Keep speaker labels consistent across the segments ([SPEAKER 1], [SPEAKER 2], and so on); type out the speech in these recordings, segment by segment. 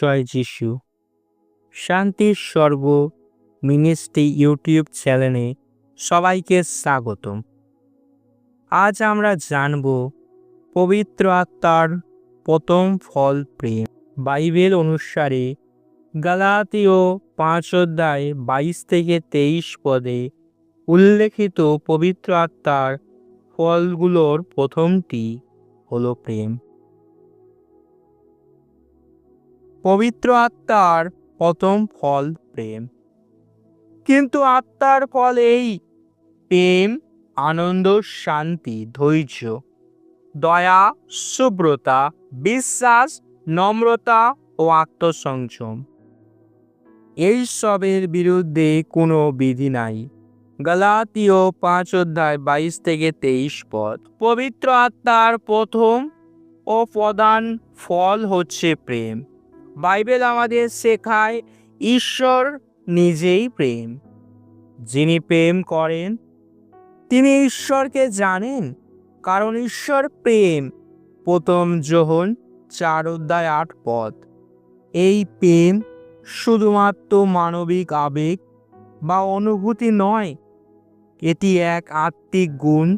[SPEAKER 1] জয় যিশু শান্তির স্বর্গ মিনিস্ট্রি ইউটিউব চ্যানেলে সবাইকে স্বাগতম। আজ আমরা জানব পবিত্র আত্মার প্রথম ফল প্রেম। বাইবেল অনুসারে গালাতীয় পাঁচ অধ্যায় বাইশ থেকে তেইশ পদে উল্লেখিত পবিত্র আত্মার ফলগুলোর প্রথমটি হলো প্রেম। পবিত্র আত্মার প্রথম ফল প্রেম। কিন্তু আত্মার ফল এই, প্রেম, আনন্দ, শান্তি, ধৈর্য, দয়া শুভ্রতা বিশ্বাস, নম্রতা ও আত্মসংযম। এই সবের বিরুদ্ধে কোনো বিধি নাই। গালাতীয় পাঁচ অধ্যায় বাইশ থেকে তেইশ পদ। পবিত্র আত্মার প্রথম ও প্রধান ফল হচ্ছে প্রেম। বাইবেল আমাদের শেখায়, ঈশ্বর নিজেই প্রেম। যিনি প্রেম করেন, তিনি ঈশ্বরকে জানেন, কারণ ঈশ্বর প্রেম। প্রথম যোহন চার অধ্যায় আট পদ। এই প্রেম শুধুমাত্র মানবিক আবেগ বা অনুভূতি নয়, এটি এক আত্মিক গুণ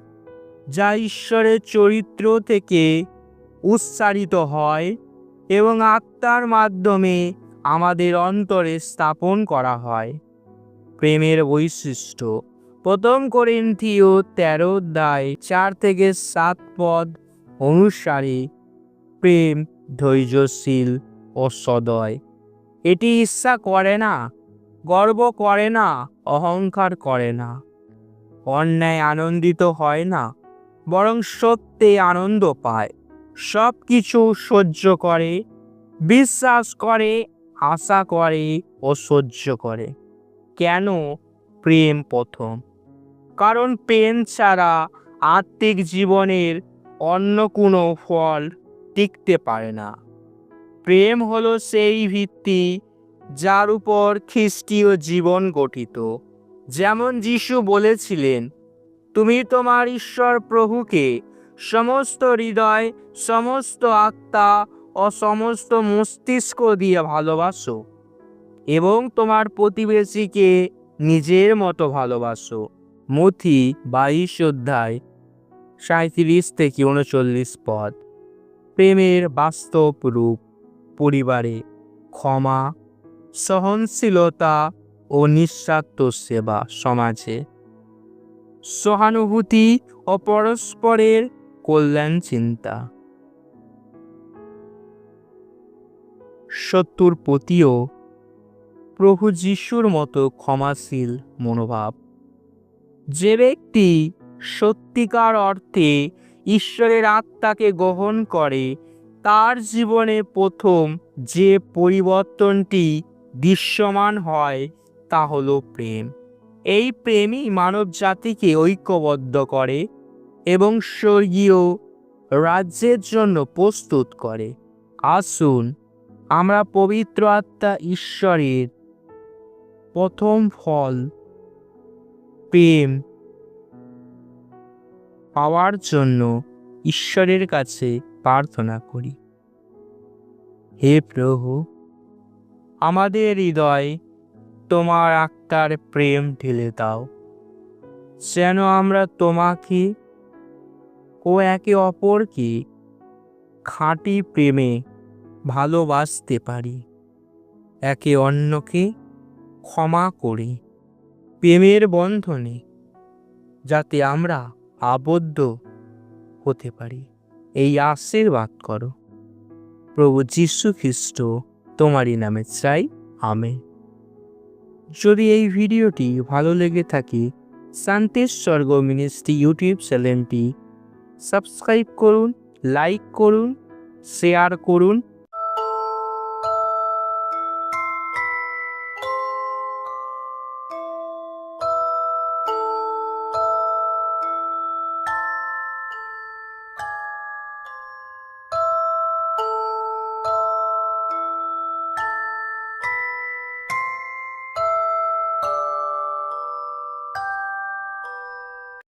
[SPEAKER 1] যা ঈশ্বরের চরিত্র থেকে উচ্চারিত হয় এবং আত্মার মাধ্যমে আমাদের অন্তরে স্থাপন করা হয়। প্রেমের বৈশিষ্ট্য। প্রথম করিন্থীয় তেরো অধ্যায় চার থেকে সাত পদ অনুসারে প্রেম ধৈর্যশীল ও সদয়। এটি ইচ্ছা করে না, গর্ব করে না, অহংকার করে না। অন্যায় আনন্দিত হয় না, বরং সত্যে আনন্দ পায়। সব কিছু সহ্য করে, বিশ্বাস করে, আশা করে ও সহ্য করে। কেন? প্রেম প্রথম। কারণ প্রেম ছাড়া আত্মিক জীবনের অন্য কোনো ফল টিকতে পারে না। প্রেম হলো সেই ভিত্তি যার উপর খ্রিস্টীয় জীবন গঠিত। যেমন যিশু বলেছিলেন, তুমি তোমার ঈশ্বর প্রভুকে সমস্ত হৃদয়, সমস্ত আত্মা ও সমস্ত মস্তিষ্ক দিয়ে ভালোবাসো এবং তোমার প্রতিবেশীকে নিজের মতো ভালোবাসো। মথি বাইশ অধ্যায় সাঁত্রিশ থেকে উনচল্লিশ পদ। প্রেমের বাস্তব রূপ পরিবারে ক্ষমা, সহনশীলতা ও নিঃস্বার্থ সেবা সমাজে। সহানুভূতি ও পরস্পরের কল্যাণ চিন্তা। শত্রুর প্রতিও প্রভু যিশুর মতো ক্ষমাশীল মনোভাব। যে ব্যক্তি সত্যিকার অর্থে ঈশ্বরের আত্মাকে গ্রহণ করে, তার জীবনে প্রথম যে পরিবর্তনটি দৃশ্যমান হয়, তা হলো প্রেম। এই প্রেমই মানব জাতিকে ঐক্যবদ্ধ করে এবং স্বর্গীয় রাজ্যের জন্য প্রস্তুত করে। আসুন, আমরা পবিত্র আত্মা ঈশ্বরের প্রথম ফল, প্রেম পাওয়ার জন্য ঈশ্বরের কাছে প্রার্থনা করি। হে প্রভু, আমাদের হৃদয় তোমার আত্মার প্রেম ঢেলে দাও, যেন আমরা তোমাকে ও একে অপরকে খাঁটি প্রেমে ভালোবাসতে পারি। একে অন্যকে ক্ষমা করি প্রেমের বন্ধনে যাতে আমরা আবদ্ধ হতে পারি। এই আশীর্বাদ করো। প্রভু যীশু খ্রিস্ট, তোমারই নামে চাই আমে যদি এই ভিডিওটি ভালো লেগে থাকে শান্তির স্বর্গ মিনিস্ট্রি ইউটিউব চ্যানেলটি সাবস্ক্রাইব করুন লাইক করুন শেয়ার করুন।